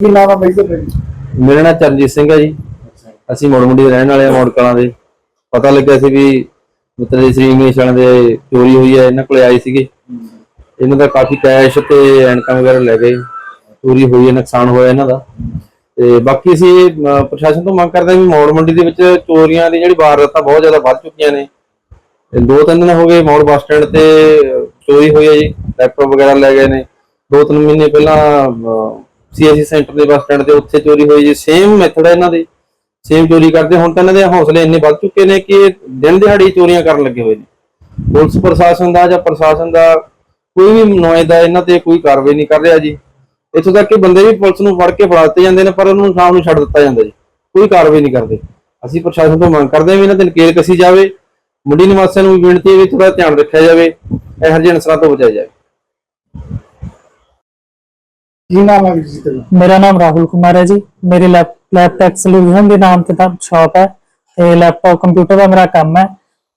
ਕੀ ਨਾਮ ਆ ਬਾਈ ਤੁਹਾਡਾ ਜੀ? ਮੇਰਾ ਨਾਮ ਚਰਨਜੀਤ ਸਿੰਘ ਹੈ ਜੀ। ਅਸੀਂ ਮੋੜ ਮੰਡੀ ਦੇ ਰਹਿਣ ਵਾਲੇ ਆ ਮੋੜ ਕਲਾਂ ਦੇ। ਪਤਾ ਲੱਗਿਆ ਸੀ ਵੀ ਮਿੱਤਰ ਜੀ ਸ੍ਰੀ ਇੰਗਲਿਸ਼ ਵਾਲਿਆਂ ਦੇ ਚੋਰੀ ਹੋਈ ਹੈ ਇਹਨਾਂ ਕੋਲੇ ਆਏ ਸੀਗੇ। ਇਹਨਾਂ ਦਾ ਕਾਫੀ ਕੈਸ਼ ਤੇ ਐਨਕਾਂ ਵਗੈਰਾ ਲੈ ਗਏ। ਚੋਰੀ ਹੋਈ ਹੈ ਨੁਕਸਾਨ ਹੋਇਆ ਇਹਨਾਂ ਦਾ। ਤੇ ਬਾਕੀ ਅਸੀਂ ਅਹ, ਪ੍ਰਸ਼ਾਸਨ ਤੋਂ ਮੰਗ ਕਰਦੇ ਹਾਂ ਵੀ ਮੋੜ ਮੰਡੀ ਦੇ ਵਿੱਚ ਚੋਰੀਆਂ ਦੀ ਜਿਹੜੀ ਵਾਰਦਾਤਾਂ ਬਹੁਤ ਜ਼ਿਆਦਾ ਵੱਧ ਚੁੱਕੀਆਂ ਨੇ। ਤੇ ਦੋ ਤਿੰਨ ਦਿਨ ਹੋ ਗਏ ਮੋੜ ਬੱਸ ਸਟੈਂਡ ਤੇ ਅਹ, ਚੋਰੀ ਹੋਈ ਹੈ ਜੀ ਲੈਪਟਾਪ ਵਗੈਰਾ ਲੈ ਗਏ ਨੇ। ਦੋ ਤਿੰਨ ਮਹੀਨੇ ਪਹਿਲਾਂ ਸੀਐਸਸੀ ਸੈਂਟਰ ਦੇ ਬੱਸ ਸਟੈਂਡ ਤੇ ਉੱਥੇ ਚੋਰੀ ਹੋਈ ਜੀ। ਸੇਮ ਮੈਥਡ ਹੈ ਇਹਨਾਂ ਦੇ। ਸੇਮ ਚੋਰੀ ਕਰਦੇ। ਹੁਣ ਤਾਂ ਇਹਨਾਂ ਦੇ ਹੌਸਲੇ ਇੰਨੇ ਵੱਧ ਚੁੱਕੇ ਨੇ ਕਿ ਦਿਨ ਦਿਹਾੜੀ ਚੋਰੀਆਂ ਕਰਨ ਲੱਗੇ ਹੋਏ ਨੇ। ਪੁਲਿਸ ਪ੍ਰਸ਼ਾਸਨ ਦਾ ਜਾਂ ਪ੍ਰਸ਼ਾਸਨ ਦਾ ਕੋਈ ਵੀ ਨੁਮਾਇੰਦਾ ਇਹਨਾਂ ਤੇ ਕੋਈ ਕਾਰਵਾਈ ਨਹੀਂ ਕਰ ਰਿਹਾ ਜੀ। ਇੱਥੋਂ ਤੱਕ ਕਿ ਬੰਦੇ ਵੀ ਪੁਲਿਸ ਨੂੰ ਫੜ ਕੇ ਫੜਾ ਦਿੱਤੇ ਜਾਂਦੇ ਨੇ, ਪਰ ਉਹਨਾਂ ਨੂੰ ਸ਼ਾਮ ਨੂੰ ਛੱਡ ਦਿੱਤਾ ਜਾਂਦਾ ਜੀ। ਕੋਈ ਕਾਰਵਾਈ ਨਹੀਂ ਕਰਦੇ। ਅਸੀਂ ਪ੍ਰਸ਼ਾਸਨ ਤੋਂ ਮੰਗ ਕਰਦੇ ਹਾਂ ਵੀ ਇਹਨਾਂ ਤੇ ਨਕੇਲ ਕਸੀ ਜਾਵੇ। ਮੁੰਡੀ ਨਿਵਾਸੀਆਂ ਨੂੰ ਵੀ ਬੇਨਤੀ ਹੈ ਵੀ ਥੋੜਾ ਧਿਆਨ ਰੱਖਿਆ ਜਾਵੇ। ਇਹੋ ਜਿਹੇ ਅਨਸਰਾਂ ਤੋਂ ਬਚਾਇਆ ਜਾਵੇ। ਕੀ ਨਾਮ ਆ ਵੀਰ ਜੀ ਤੁਹਾਡਾ ਮੇਰਾ ਨਾਮ ਰਾਹੁਲ ਕੁਮਾਰ ਹੈ ਜੀ। ਮੇਰੀ ਲੈਪ ਲੈਪਟੈਕ ਸੋਲੂਸ਼ਨ ਦੇ ਨਾਮ ਤੇ ਤਾਂ ਸ਼ਾਪ ਹੈ ਤੇ ਲੈਪਟਾਪ ਕੰਪਿਊਟਰ ਦਾ ਮੇਰਾ ਕੰਮ ਹੈ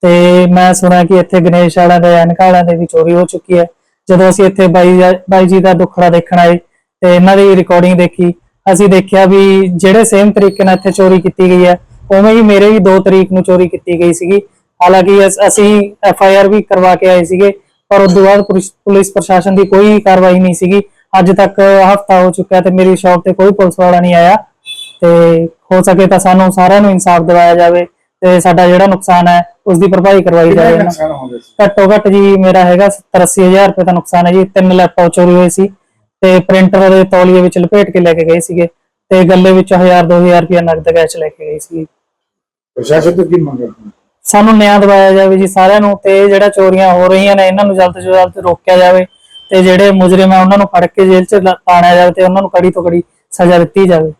ਤੇ ਮੈਂ ਸੁਣਿਆ ਕਿ ਇੱਥੇ ਗਣੇਸ਼ ਵਾਲਿਆਂ ਦੇ, ਐਨਕਾਂ ਵਾਲਿਆਂ ਦੇ ਵੀ ਚੋਰੀ ਹੋ ਚੁੱਕੀ ਹੈ। ਜਦੋਂ ਅਸੀਂ ਇੱਥੇ ਬਾਈ ਬਾਈ ਜੀ ਦਾ ਦੁੱਖੜਾ ਦੇਖਣ ਆਏ ਤੇ ਇਹਨਾਂ ਦੀ ਰਿਕਾਰਡਿੰਗ ਦੇਖੀ, ਅਸੀਂ ਦੇਖਿਆ ਵੀ ਜਿਹੜੇ ਸੇਮ ਤਰੀਕੇ ਨਾਲ ਇੱਥੇ ਚੋਰੀ ਕੀਤੀ ਗਈ ਹੈ, ਉਵੇਂ ਹੀ ਮੇਰੇ ਵੀ 2 ਤਰੀਕ ਨੂੰ ਚੋਰੀ ਕੀਤੀ ਗਈ ਸੀਗੀ। ਹਾਲਾਂਕਿ ਅਸ- ਅਸੀਂ ਐਫ ਆਈ ਆਰ ਵੀ ਕਰਵਾ ਕੇ ਆਏ ਸੀਗੇ, ਪਰ ਉਸ ਤੋਂ ਬਾਅਦ ਪੁਲਿਸ- ਪੁਲਿਸ ਪ੍ਰਸ਼ਾਸਨ ਦੀ ਕੋਈ ਕਾਰਵਾਈ ਨਹੀਂ ਸੀਗੀ। ਅੱਜ ਤੱਕ ਹਫਤਾ ਹੋ ਚੁੱਕਾ ਤੇ ਮੇਰੀ ਸ਼ਾਪ ਤੇ ਕੋਈ ਪੁਲਿਸ ਵਾਲਾ ਨਹੀਂ ਆਇਆ। ਤੇ ਹੋ ਸਕੇ ਤਾਂ ਸਾਨੂੰ ਸਾਰਿਆਂ ਨੂੰ ਇਨਸਾਫ ਦਿਵਾਇਆ ਜਾਵੇ ਤੇ ਸਾਡਾ ਜਿਹੜਾ ਨੁਕਸਾਨ ਹੈ ਉਸ ਦੀ ਭਰਪਾਈ ਕਰਵਾਈ ਜਾਵੇ। ਘੱਟੋ ਘੱਟ ਜੀ? ਮੇਰਾ ਹੈਗਾ 70000 ਰੁਪਏ ਦਾ ਨੁਕਸਾਨ ਹੈ ਜੀ। ਤਿੰਨ ਲੈਪਟਾਪ ਚੋਰੀ ਹੋਏ ਸੀ ਤੇ ਪ੍ਰਿੰਟਰ ਦੇ ਤੌਲੀਏ ਵਿੱਚ ਲਪੇਟ ਕੇ ਲੈ ਕੇ ਗਏ ਸੀਗੇ ਤੇ ਗੱਲੇ ਵਿੱਚ 1000 2000 ਰੁਪਏ ਨਕਦ ਕੈਸ਼ ਲੈ ਕੇ ਗਏ ਸੀ। ਪ੍ਰਸ਼ਾਸਨ ਤੋਂ ਕੀ ਮੰਗ ਕਰਦੇ ਸਾਨੂੰ ਨਿਆਂ ਦਿਵਾਇਆ ਜਾਵੇ ਜੀ ਸਾਰਿਆਂ ਨੂੰ ਤੇ ਜਿਹੜਾ ਚੋਰੀਆਂ ਹੋ ਰਹੀਆਂ ਨੇ ਇਹਨਾਂ ਨੂੰ ਜਲਦ ਤੋਂ ਜਲਦ ਰੋਕਿਆ ਜਾਵੇ। ਤੇ ਜਿਹੜੇ ਮੁਜਰਮ ਆ ਉਹਨਾਂ ਨੂੰ ਫੜ ਕੇ ਜੇਲ੍ਹ 'ਚ ਪਾਉਣਾ ਜਾਵੇ ਤੇ ਉਹਨਾਂ ਨੂੰ ਕੜੀ ਤੋਂ ਕੜੀ ਸਜ਼ਾ ਦਿੱਤੀ ਜਾਵੇ।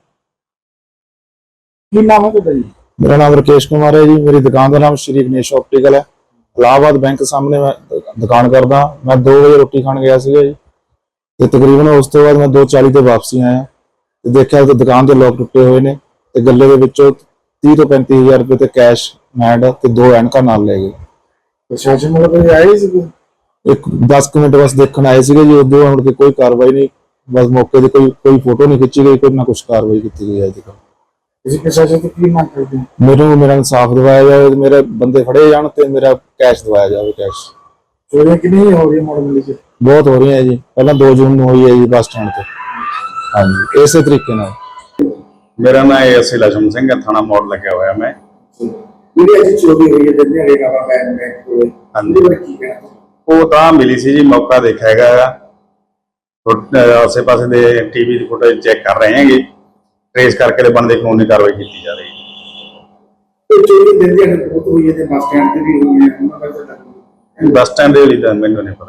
ਕੀ ਨਾਮ ਹੈ ਤੁਹਾਡਾ ਜੀ? ਮੇਰਾ ਨਾਮ ਰਕੇਸ਼ ਕੁਮਾਰ ਹੈ ਜੀ। ਮੇਰੀ ਦੁਕਾਨ ਦਾ ਨਾਮ ਸ਼੍ਰੀ ਗਣੇਸ਼ ਆਪਟੀਕਲ ਹੈ। ਇਲਾਹਾਬਾਦ ਬੈਂਕ ਸਾਹਮਣੇ ਮੈਂ ਦੁਕਾਨ ਕਰਦਾ। ਮੈਂ 2 ਵਜੇ ਰੋਟੀ ਖਾਣ ਗਿਆ ਸੀਗਾ ਜੀ। ਤੇ ਤਕਰੀਬਨ ਉਸ ਤੋਂ ਬਾਅਦ ਮੈਂ 2:40 ਤੇ ਵਾਪਸੀ ਆਇਆ। ਤੇ ਦੇਖਿਆ ਤੇ ਦੁਕਾਨ ਦੇ ਲੋਕ ਟੁੱਟੇ ਹੋਏ ਨੇ ਤੇ ਗੱਲੇ ਦੇ ਵਿੱਚੋਂ 30 ਤੋਂ 35000 ਰੁਪਏ ਤੇ ਕੈਸ਼ ਮੈਡ ਤੇ ਦੋ ਐਨਕਾਂ ਨਾਲ ਲੈ ਗਏ। ਪ੍ਰਸ਼ਾਸਨ ਵੱਲੋਂ ਕੋਈ ਆਏ ਸੀ ਕੋਈ? ਇੱਕ 10 ਮਿੰਟ ਬਸ ਦੇਖਣ ਆਏ ਸੀਗੇ ਜੀ ਉਦੋਂ ਮੁੜ ਕੋਈ ਕਾਰਵਾਈ ਨਹੀਂ ਬਸ ਮੌਕੇ ਤੇ ਕੋਈ ਕੋਈ ਫੋਟੋ ਨਹੀਂ ਖਿੱਚੀ ਗਈ ਕੋਈ ਨਾ ਕੁਝ ਕਾਰਵਾਈ ਕੀਤੀ ਗਈ ਹੈ ਜੀ ਤੁਸੀਂ ਪ੍ਰਸ਼ਾਸਨ ਤੋਂ ਕੀ ਮੰਗ ਕਰਦੇ ਹੋ? ਮੈਨੂੰ ਮੇਰਾ ਇਨਸਾਫ ਦਿਵਾਇਆ ਜਾਵੇ ਮੇਰੇ ਬੰਦੇ ਫੜੇ ਜਾਣ ਤੇ ਮੇਰਾ ਕੈਸ਼ ਦਿਵਾਇਆ ਜਾਵੇ ਕੈਸ਼। ਚੋਰੀਆਂ ਕਿੰਨੀ ਹੋ ਰਹੀ ਮੋੜ ਮਿਲੀ ਜੀ? ਬਹੁਤ ਹੋ ਰਹੀਆਂ ਜੀ। ਪਹਿਲਾਂ 2 ਜੂਨ ਨੂੰ ਹੋਈ ਹੈ ਜੀ ਬੱਸ ਸਟੈਂਡ ਤੇ। ਹਾਂਜੀ ਇਸੇ ਤਰੀਕੇ ਨਾਲ। ਮੇਰਾ ਨਾਮ ਹੈ ਅਸੀ ਲਖਮ ਸਿੰਘ ਥਾਣਾ ਮੋੜ ਲੱਗਿਆ ਹੋਇਆ ਮੈਂ। ਜਿਹੜੀ ਅੱਜ ਚੋਰੀ ਹੋਈ ਹੈ ਜਿੰਨੇ ਰੇਗਾ ਮੈਂ ਮੈਂ ਹਾਂਜੀ। ਕੀ ਕਹਿਣਾ ਉਹ ਤਾਂ ਮਿਲੀ ਸੀ ਜੀ ਮੌਕਾ ਦੇਖਿਆ ਹੈਗਾ ਆਸੇ ਪਾਸੇ ਦੇ ਟੀਵੀ ਦੀ ਫੁਟੇਜ ਚੈੱਕ ਕਰ ਰਹੇ ਹੈਗੇ। ਟ੍ਰੇਸ ਕਰਕੇ ਤੇ ਬਣਦੀ ਕਾਨੂੰਨੀ ਕਾਰਵਾਈ ਕੀਤੀ ਜਾ ਰਹੀ ਹੈ ਚੋਰੀ ਦਿੰਦੇ ਹਰੇ ਬਹੁਤ ਹੋਈ ਹੈ ਤੇ ਬੱਸ ਸਟੈਂਡ ਤੇ ਵੀ ਹੋਈ ਹੈ ਦਾ ਬੱਸ ਸਟੈਂਡ ਦੇ ਲਈ ਤਾਂ ਮੈਨੂੰ ਨਹੀਂ ਪਤਾ।